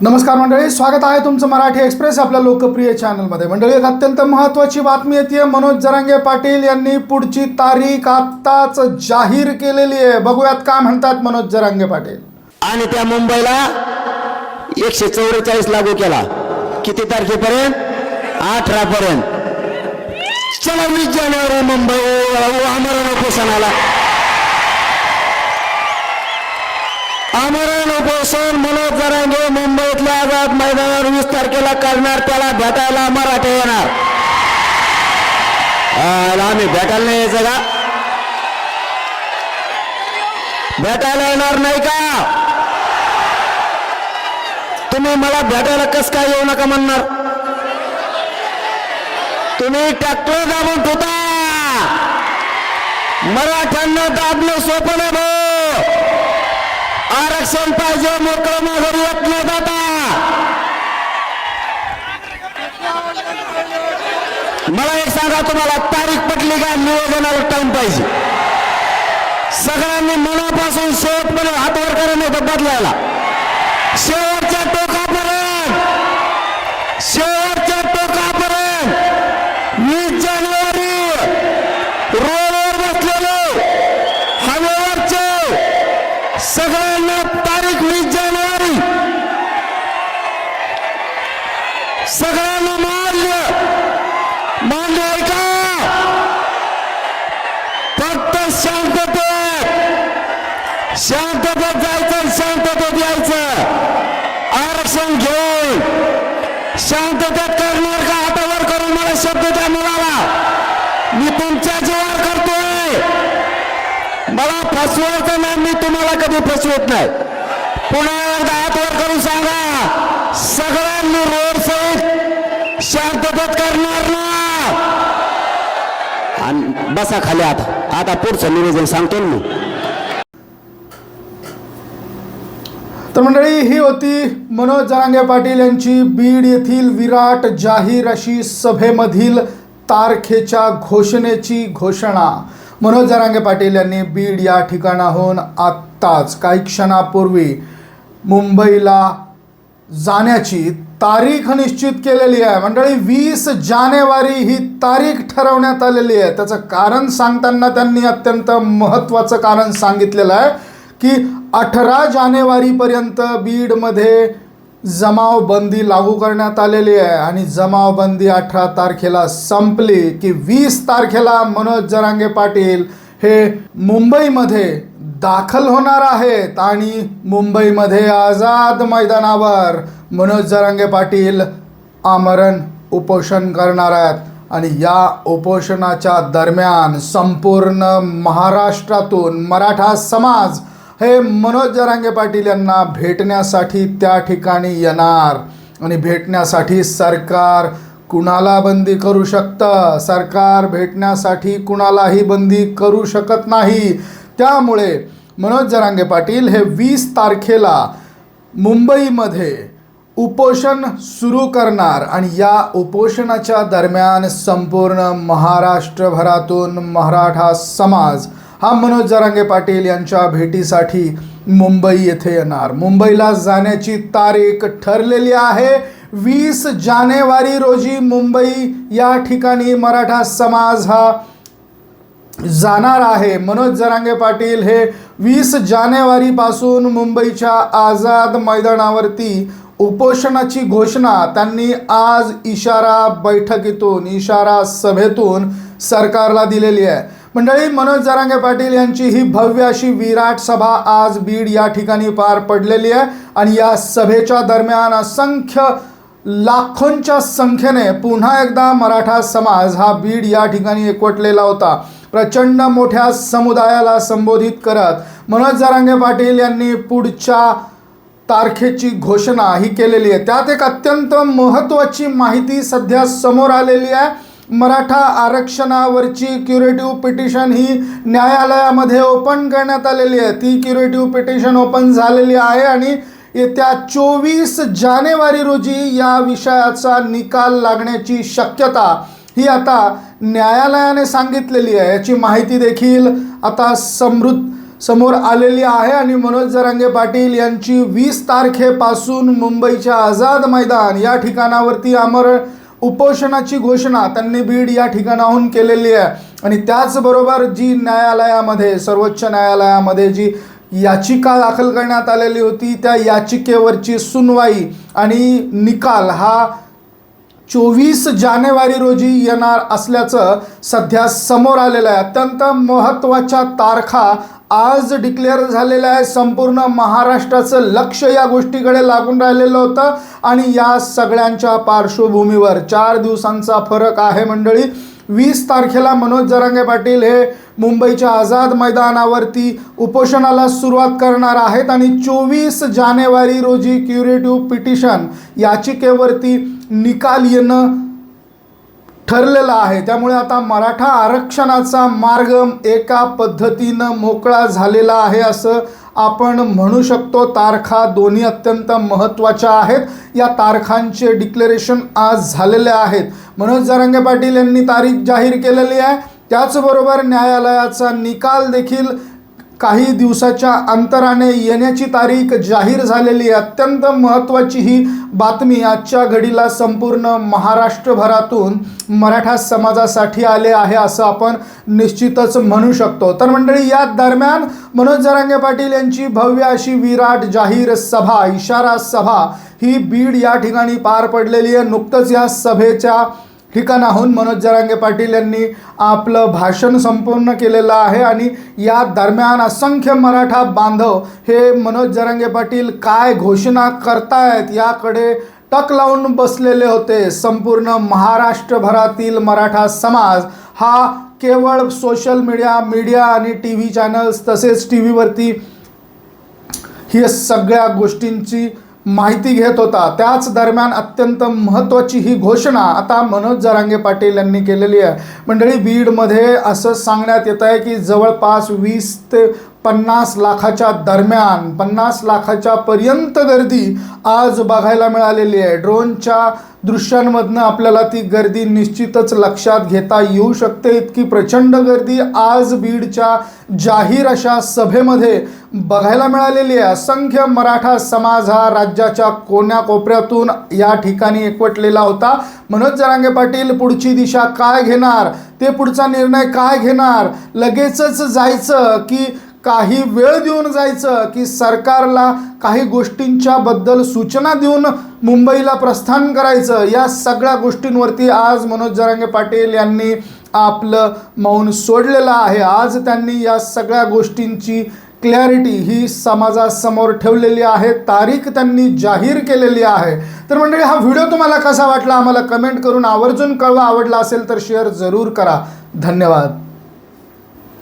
नमस्कार मंडळी स्वागत आहे तुमचं मराठी एक्सप्रेस आपल्या लोकप्रिय चॅनलमध्ये. मंडळी एक अत्यंत महत्त्वाची बातमी येते मनोज जरांगे पाटील यांनी पुढची तारीख आत्ताच जाहीर केलेली आहे. बघूयात काय म्हणतात मनोज जरांगे पाटील. आणि त्या मुंबईला एकशे चौवेचाळीस लागू केला. किती तारखेपर्यंत? अठरा पर्यंत चला वीस जानेवारी मुंबई आमरण उपोषणाला आमरण उपोषण मनोज जरांगे. मुंबईतल्या मैदानावर वीस तारखेला करणार त्याला भेटायला मराठे येणार. आम्ही भेटायला नाही यायचं का? भेटायला येणार नाही का? तुम्ही मला भेटायला कस काय येऊ नका म्हणणार? तुम्ही ट्रॅक्टर दाबून ठेवता. मराठ्यांना दाबलं सोपं नाही भाऊ. आरक्षण पाहिजे मोकळं माघारी येत नाही जाता. मला एक सांगा तुम्हाला तारीख पटली का? नियोजनाला टाइम पाहिजे. सगळ्यांनी मनापासून शेवटपर्यंत हात वर करा बदलायला. शेवटच्या टोकापर्यंत. शेवटच्या टोकापर्यंत. वीस जानेवारी रोडवर बसलेलो. हवेवरचे. सगळ्यांना तारीख वीस जानेवारी. सगळ्यांना मान्य मान्य आहे का फक्त शांततेत शांततेत जायचं शांततेत यायचं. आरक्षण घेऊन शांततेत करणार का? हातावर करून मला शब्द त्या मुलाला. मी तुमच्या जीवावर करतोय. मला फसवायचं नाही मी तुम्हाला कधी फसवत नाही. पुन्हा एकदा हातवर करून सांगा सगळ्यांनी रोड सहित शांततेत करणार ना. आणि बसा खाली आता. आता पुढचं निवेदन सांगतो ना मी. तर मंडळी ही होती मनोज जरांगे पाटील यांची बीड येथील विराट जाहीर अशी सभेमधील तारखेच्या घोषणेची घोषणा. मनोज जरांगे पाटील यांनी बीड या ठिकाणाहून आत्ताच काही क्षणापूर्वी मुंबईला जाण्याची तारीख निश्चित केलेली आहे. मंडळी वीस जानेवारी ही तारीख ठरवण्यात आलेली आहे. त्याचं कारण सांगताना त्यांनी अत्यंत महत्त्वाचं कारण सांगितलेलं आहे की अठरा जानेवारीपर्यंत बीडमध्ये जमावबंदी लागू करण्यात आलेली आहे आणि जमावबंदी अठरा तारखेला संपली की वीस तारखेला मनोज जरांगे पाटील हे मुंबईमध्ये दाखल होणार आहेत आणि मुंबईमध्ये आझाद मैदानावर मनोज जरांगे पाटील आमरण उपोषण करणार आहेत. आणि या उपोषणाच्या दरम्यान संपूर्ण महाराष्ट्रातून मराठा समाज हे मनोज जरांगे पाटील यांना भेटण्यासाठी त्या ठिकाणी येणार. आणि भेटण्यासाठी सरकार कुणाला बंदी करू शकतं? सरकार भेटण्यासाठी कुणालाही बंदी करू शकत नाही. त्यामुळे मनोज जरांगे पाटील हे वीस तारखेला मुंबईमध्ये उपोषण सुरू करणार. आणि या उपोषणाच्या दरम्यान संपूर्ण महाराष्ट्रभरातून मराठा समाज हा मनोज जरांगे पाटील यांच्या भेटीसाठी मुंबई येथे येणार. मुंबईला जाण्याची तारीख ठरलेली आहे. वीस जानेवारी रोजी मुंबई या ठिकाणी मराठा समाज हा जाणार आहे. मनोज जरांगे पाटील हे वीस जानेवारीपासून मुंबईच्या आझाद मैदानावरती उपोषणाची घोषणा त्यांनी आज इशारा बैठकीतून इशारा सभेतून सरकारला दिलेली आहे. मंडळी मनोज जरांगे पाटील यांची ही भव्य अशी विराट सभा आज बीड या ठिकाणी पार पडलेली आहे. आणि या सभेच्या दरम्यान असंख्य लाखोंच्या संख्येने पुन्हा एकदा मराठा समाज हा बीड या ठिकाणी एकवटलेला होता. प्रचंड मोठ्या समुदायाला संबोधित करत मनोज जरांगे पाटील यांनी पुढच्या तारखेची घोषणा ही केलेली आहे. त्यात एक अत्यंत महत्त्वाची माहिती सध्या समोर आलेली आहे. मराठा आरक्षणावरची क्युरेटिव्ह पिटिशन ही न्यायालयामध्ये ओपन करण्यात आलेली आहे. ती क्युरेटिव्ह पिटिशन ओपन झालेली आहे आणि येत्या चोवीस जानेवारी रोजी या विषयाचा निकाल लागण्याची शक्यता ही आता न्यायालयाने सांगितलेली आहे. याची माहिती देखील आता समृद्ध समोर आलेली आहे आणि मनोज जरांगे पाटील यांची वीस तारखेपासून मुंबईच्या आझाद मैदान या ठिकाणावरती अमर उपोषणाची घोषणा त्यांनी बीड या ठिकाणाहून केलेली आहे. आणि त्याचबरोबर जी न्यायालयामध्ये सर्वोच्च न्यायालयामध्ये जी याचिका दाखल करण्यात आलेली होती त्या याचिकेवरची सुनवाई आणि निकाल हा चोवीस जानेवारी रोजी येणार असल्याचं सध्या समोर आलेलं आहे. अत्यंत महत्त्वाच्या तारखा आज डिक्लेअर झालेल्या आहे संपूर्ण महाराष्ट्राचं लक्ष या गोष्टीकडे लागून राहिलेलं होतं. आणि या सगळ्यांच्या पार्श्वभूमीवर चार दिवसांचा फरक आहे मंडळी. वीस तारखेला मनोज जरांगे पाटील हे मुंबईच्या आझाद मैदानावरती उपोषणाला सुरुवात करणार आहेत आणि चोवीस जानेवारी रोजी क्युरेटिव्ह पिटिशन याचिकेवरती निकाल येणं ठरलेलं आहे. त्यामुळे आता मराठा आरक्षणाचा मार्ग एका पद्धतीनं मोकळा झालेला आहे असं आपण म्हणू शकतो तारखा दोन्ही अत्यंत महत्त्वाच्या आहेत. या तारखांचे डिक्लेरेशन आज झालेले आहेत. मनोज जरांगे पाटील यांनी तारीख जाहीर केलेली आहे. त्याचबरोबर न्यायालयाचा निकाल देखील काही दिवसाच्या अंतराने येण्याची तारीख जाहीर झालेली आहे. अत्यंत महत्त्वाची ही बातमी आजच्या घडीला संपूर्ण महाराष्ट्रभरातून मराठा समाजासाठी आले आहे असं आपण निश्चितच म्हणू शकतो. तर मंडळी या दरम्यान मनोज जरांगे पाटील यांची भव्य अशी विराट जाहीर सभा इशारा सभा ही बीड या ठिकाणी पार पडलेली आहे. नुकतंच या सभेच्या ठिकाणाहून मनोज जरांगे पाटील यांनी आपलं भाषण संपूर्ण केलेलं आहे आणि या दरम्यान असंख्य मराठा बांधव हे मनोज जरांगे पाटील काय घोषणा करतायत याकडे टक लावून बसलेले होते. संपूर्ण महाराष्ट्रभरातील मराठा समाज हा केवळ सोशल मीडिया मीडिया आणि टी व्ही चॅनल्स तसेच टी व्हीवरती ही सगळ्या गोष्टींची माहिती घेत होता. त्याच दरम्यान अत्यंत महत्त्वाची ही घोषणा आता मनोज जरांगे पाटील यांनी केलेली आहे. मंडळी बीडमध्ये असं सांगण्यात येत आहे की जवळपास वीस ते पन्नास लाखाच्या दरम्यान पन्नास लाखाच्या पर्यंत गर्दी आज बघायला मिळालेली आहे. ड्रोनच्या दृश्यांमधनं आपल्याला ती गर्दी निश्चितच लक्षात घेता येऊ शकते. इतकी प्रचंड गर्दी आज बीडच्या जाहीर अशा सभेमध्ये बघायला मिळालेली आहे. असंख्य मराठा समाज हा राज्याच्या कोण्या कोपऱ्यातून या ठिकाणी एकवटलेला होता. मनोज जरांगे पाटील पुढची दिशा काय घेणार? ते पुढचा निर्णय काय घेणार? लगेचच जायचं की काही वेळ देऊन जायचं की सरकारला काही गोष्टींच्या बद्दल सूचना देऊन मुंबईला प्रस्थान करायचं या सगळ्या गोष्टींवरती आज मनोज जरांगे पाटील यांनी आपलं मौन सोडलेलं आहे. आज त्यांनी या सगळ्या गोष्टींची क्लॅरिटी ही समाजासमोर ठेवलेली आहे तारीख त्यांनी जाहीर केलेली आहे. तर मंडळी हा व्हिडिओ तुम्हाला कसा वाटला? आम्हाला कमेंट करून आवर्जून कळवा. आवडला असेल तर शेअर जरूर करा. धन्यवाद.